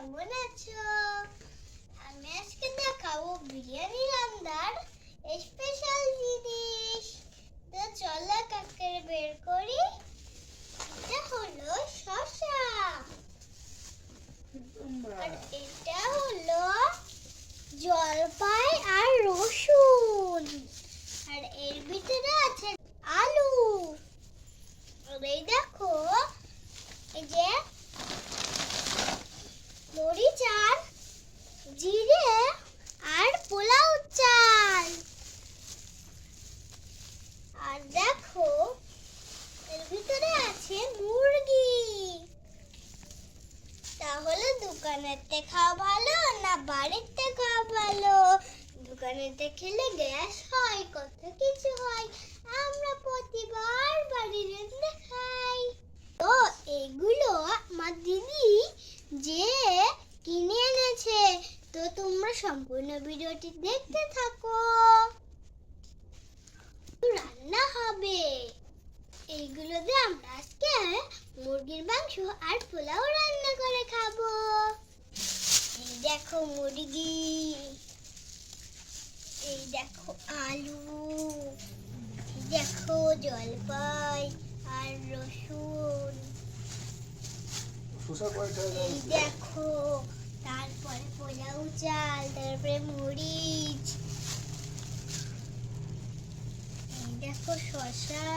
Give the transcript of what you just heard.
কেমন আছো আমি আজকে দেখাবো বিরিয়ানি আর দেখো, এর ভিতরে আছে মুরগি। তাহলে দোকানেতে খাওয়া ভালো না বাড়িতে খাওয়া ভালো? দোকানেতে খেলে গ্যাস হয়, কত কিছু হয়। আমরা প্রতিবার বাড়ির রান্না খাই। তো এগুলো আমার দিদি যে কিনে এনেছে। তো তোমরা সম্পূর্ণ ভিডিওটি দেখতে থাকো। এইগুলো দিয়ে আমরা আজকে মুরগির মাংস আর পোলাও রান্না করে খাব। এই দেখো মুরগি। এই দেখো আলু। এই দেখো জলপাই আর রসুন। এই দেখো তারপরে পোলাও চাল তারপরে মরিচ। এই দেখো শসা।